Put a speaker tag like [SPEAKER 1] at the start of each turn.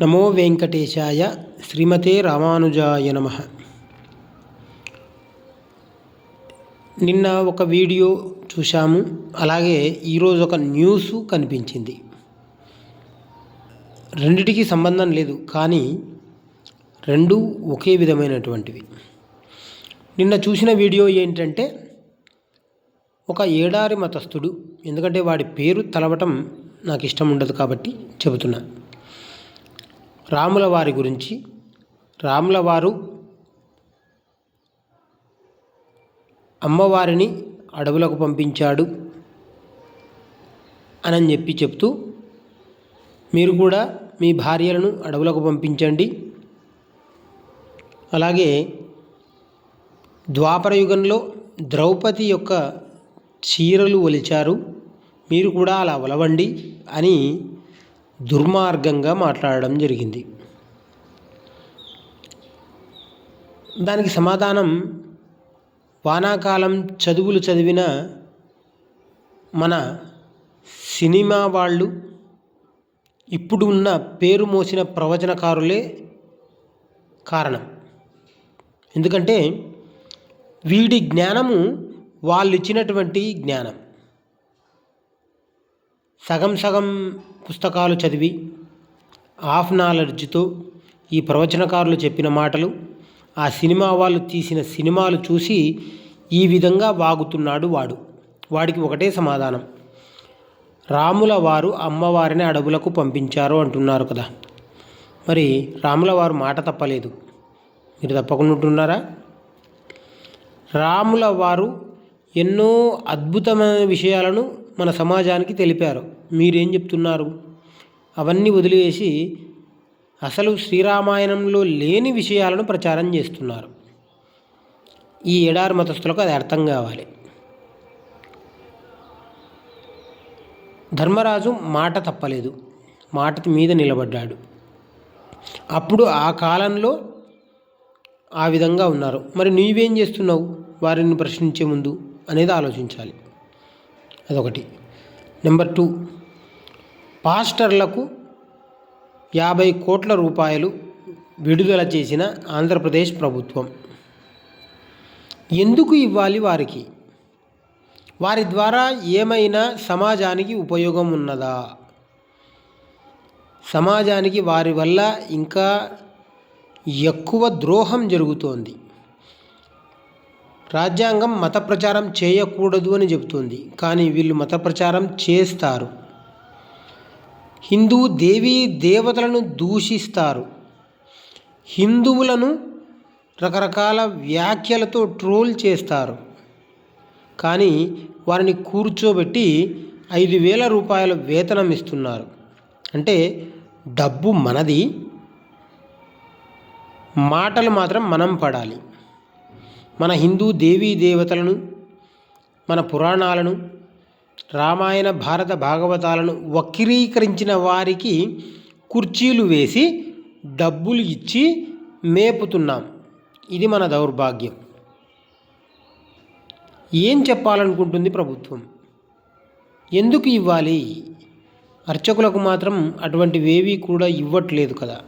[SPEAKER 1] నమో వెంకటేశాయ శ్రీమతే రామానుజాయ నమ. నిన్న ఒక వీడియో చూశాము అలాగే ఈరోజు ఒక న్యూస్ కనిపించింది. రెండిటికి సంబంధం లేదు కానీ రెండు ఒకే విధమైనటువంటివి. నిన్న చూసిన వీడియో ఏంటంటే ఒక ఏడారి మతస్థుడు ఎందుకంటే వాడి పేరు తలవటం నాకు ఇష్టం ఉండదు కాబట్టి చెబుతున్నా. రాముల వారి గురించి. రాముల వారు అమ్మవారిని అడవులకు పంపించాడు అని చెప్పి చెప్తూ మీరు కూడా మీ భార్యలను అడవులకు పంపించండి. అలాగే ద్వాపర యుగంలో ద్రౌపది యొక్క చీరలు ఒలిచారు మీరు కూడా అలా ఒలవండి అని దుర్మార్గంగా మాట్లాడడం జరిగింది. దానికి సమాధానం వానాకాలం చదువులు చదివిన మన సినిమా వాళ్ళు ఇప్పుడు ఉన్న పేరు మోసిన ప్రవచనకారులే కారణం. ఎందుకంటే వీడి జ్ఞానము వాళ్ళు ఇచ్చినటువంటి జ్ఞానం. సగం సగం పుస్తకాలు చదివి హాఫ్ నాలెడ్జ్తో ఈ ప్రవచనకారులు చెప్పిన మాటలు ఆ సినిమా వాళ్ళు తీసిన సినిమాలు చూసి ఈ విధంగా వాగుతున్నాడు వాడు. వాడికి ఒకటే సమాధానం. రాముల వారు అమ్మవారిని అడవులకు పంపించారు అంటున్నారు కదా. మరి రాముల వారు మాట తప్పలేదు. మీరు తప్పకుండా ఉంటున్నారా రాముల వారు ఎన్నో అద్భుతమైన విషయాలను మన సమాజానికి తెలిపారు. మీరేం చెప్తున్నారు? అవన్నీ వదిలివేసి అసలు శ్రీరామాయణంలో లేని విషయాలను ప్రచారం చేస్తున్నారు. ఈ ఎడారి మతస్థులకు అది అర్థం కావాలి. ధర్మరాజు మాట తప్పలేదు. మాట మీద నిలబడ్డాడు. అప్పుడు ఆ కాలంలో ఆ విధంగా ఉన్నారు. మరి నీవేం చేస్తున్నావు? వారిని ప్రశ్నించే ముందు అనేది ఆలోచించాలి. అదొకటి. Number two. పాస్టర్లకు యాభై కోట్ల రూపాయలు విడుదల చేసిన ఆంధ్రప్రదేశ్ ప్రభుత్వం. ఎందుకు ఇవ్వాలి వారికి? వారి ద్వారా ఏమైనా సమాజానికి ఉపయోగం ఉన్నదా? సమాజానికి వారి వల్ల ఇంకా ఎక్కువ ద్రోహం జరుగుతోంది. రాజ్యాంగం మత ప్రచారం చేయకూడదు అని చెబుతుంది. కానీ వీళ్ళు మత ప్రచారం చేస్తారు. హిందూ దేవీ దేవతలను దూషిస్తారు. హిందువులను రకరకాల వ్యాఖ్యలతో ట్రోల్ చేస్తారు. కానీ వారిని కూర్చోబెట్టి ఐదు వేల రూపాయల వేతనం ఇస్తున్నారు. అంటే డబ్బు మనది మాటలు మాత్రం మనం పడాలి. మన హిందూ దేవీ దేవతలను మన పురాణాలను రామాయణ భారత భాగవతాలను వక్రీకరించిన వారికి కుర్చీలు వేసి డబ్బులు ఇచ్చి మేపుతున్నాం. ఇది మన దౌర్భాగ్యం. ఏం చెప్పాలనుకుంటుంది ప్రభుత్వం? ఎందుకు ఇవ్వాలి? అర్చకులకు మాత్రం అటువంటివేవీ కూడా ఇవ్వట్లేదు కదా.